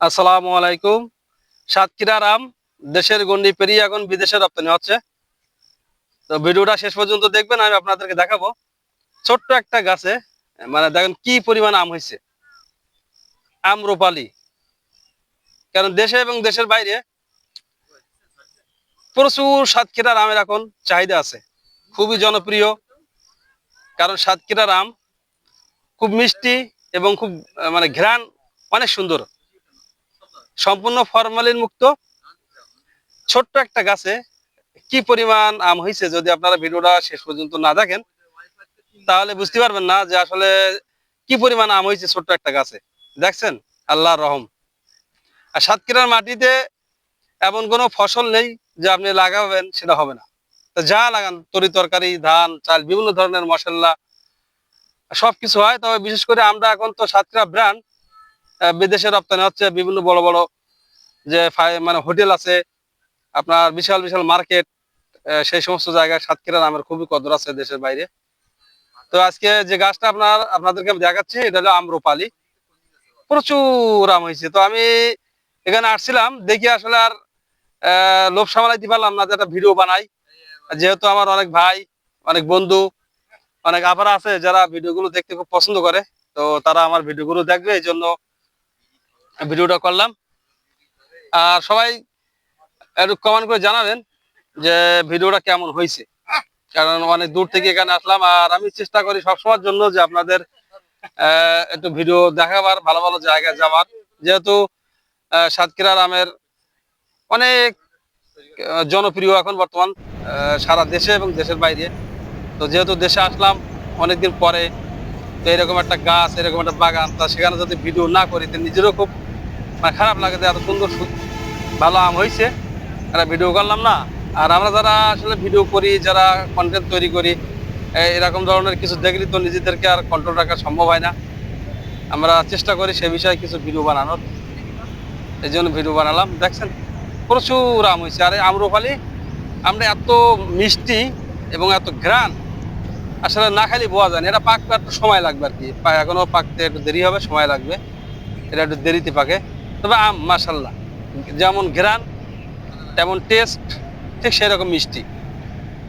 আসসালামু আলাইকুম। সাতক্ষীরার আম দেশের গন্ডি পেরিয়ে এখন বিদেশে রপ্তানি হচ্ছে। তো ভিডিওটা শেষ পর্যন্ত দেখবেন, আমি আপনাদেরকে দেখাবো। ছোট্ট একটা গাছে মানে দেখেন কি পরিমাণ আম হয়েছে। আম রোপালি। কারণ দেশে এবং দেশের বাইরে প্রচুর সাতক্ষীরার আমের এখন চাহিদা আছে। খুবই জনপ্রিয়। কারণ সাতক্ষীরার আম খুব মিষ্টি এবং খুব মানে ঘ্রাণ অনেক সুন্দর। সম্পূর্ণ ফরমালিন মুক্ত ছোট্ট একটা গাছে কি পরিমাণ আম হয়েছে যদি আপনারা ভিডিওটা শেষ পর্যন্ত না দেখেন, তাহলে বুঝতে পারবেন না যে আসলে কি পরিমাণ আম হয়েছে ছোট্ট একটা গাছে। দেখছেন? আল্লাহর রহম। আর সাতক্ষীরার মাটিতে এমন কোনো ফসল নেই যে আপনি লাগাবেন, সেটা হবে না। যা লাগান, তরি তরকারি, ধান, চাল, বিভিন্ন ধরনের মশলা, সবকিছু হয়। তবে বিশেষ করে আমরা এখন তো সাতক্ষীরা ব্র্যান্ড বিদেশে রপ্তানি হচ্ছে, বিভিন্ন বড় বড় যে মানে হোটেল আছে, আপনার বিশাল বিশাল মার্কেট সেই সমস্ত জায়গায় সাতক্ষীরা নামের খুবই কদর আছে দেশের বাইরে। তো আজকে যে গাছটা আপনার, আপনাদেরকে আমি দেখাচ্ছি, এটা হলো আম্রপালি। প্রচুর আম হয়েছে। তো আমি এখানে আসছিলাম, দেখি আসলে আর লোভ সামলাইতে পারলাম না যে একটা ভিডিও বানাই। যেহেতু আমার অনেক ভাই, অনেক বন্ধু, অনেক আপারা আছে যারা ভিডিওগুলো দেখতে খুব পছন্দ করে, তো তারা আমার ভিডিওগুলো দেখবে, এই জন্য ভিডিওটা করলাম। আর সবাই একটু কমেন্ট করে জানাবেন যে ভিডিওটা কেমন হয়েছে। কারণ অনেক দূর থেকে এখানে আসলাম আর আমি চেষ্টা করি সবসময়ের জন্য যে আপনাদের একটু ভিডিও দেখাবার ভালো ভালো জায়গায় যাওয়ার। যেহেতু আহ, সাতক্ষীরার আমের অনেক জনপ্রিয় এখন বর্তমান সারা দেশে এবং দেশের বাইরে। তো যেহেতু দেশে আসলাম অনেকদিন পরে তো এরকম একটা গাছ এরকম একটা বাগান তা সেখানে যদি ভিডিও না করি তো নিজেরও খুব মানে খারাপ লাগে যে এত সুন্দর ভালো আম হয়েছে একটা ভিডিও করলাম না। আর আমরা যারা আসলে ভিডিও করি, যারা কন্টেন্ট তৈরি করি এরকম ধরনের কিছু দেখলে তো নিজেদেরকে আর কন্ট্রোল রাখা সম্ভব হয় না। আমরা চেষ্টা করি সে বিষয়ে কিছু ভিডিও বানানোর। এই জন্য ভিডিও বানালাম। দেখছেন, প্রচুর আম হয়েছে আর এই আমরা এত মিষ্টি এবং এত ঘ্রাণ, আসলে না খালি বোয়া যায় না। এটা পাকতে একটু সময় লাগবে আর কি। পা- এখনও পাকতে একটু দেরি হবে, সময় লাগবে। এটা একটু দেরিতে পাকে। তবে আম মাসাল্লাহ যেমন ঘ্রাণ, তেমন টেস্ট ঠিক সেরকম মিষ্টি।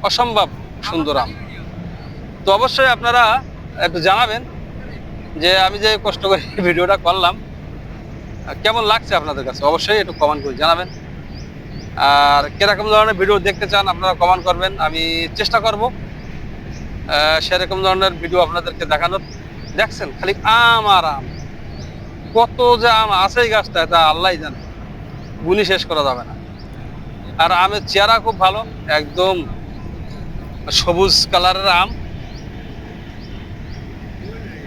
অসম্ভব সুন্দর আম। তো অবশ্যই আপনারা একটু জানাবেন যে আমি যে কষ্ট করে ভিডিওটা করলাম কেমন লাগছে আপনাদের কাছে? অবশ্যই একটু কমেন্ট করে জানাবেন। আর কীরকম ধরনের ভিডিও দেখতে চান আপনারা কমেন্ট করবেন, আমি চেষ্টা করব সেরকম ধরনের ভিডিও আপনাদেরকে দেখানোর। দেখছেন? খালি আম আর আম। কত যে আম আছে এই গাছটা এটা আল্লাহ জানে। গুলি শেষ করা যাবে না। আর আমের চেহারা খুব ভালো, একদম সবুজ কালারের আম।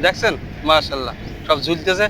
দেখছেন? মার্শাল্লাহ সব ঝুলতেছে।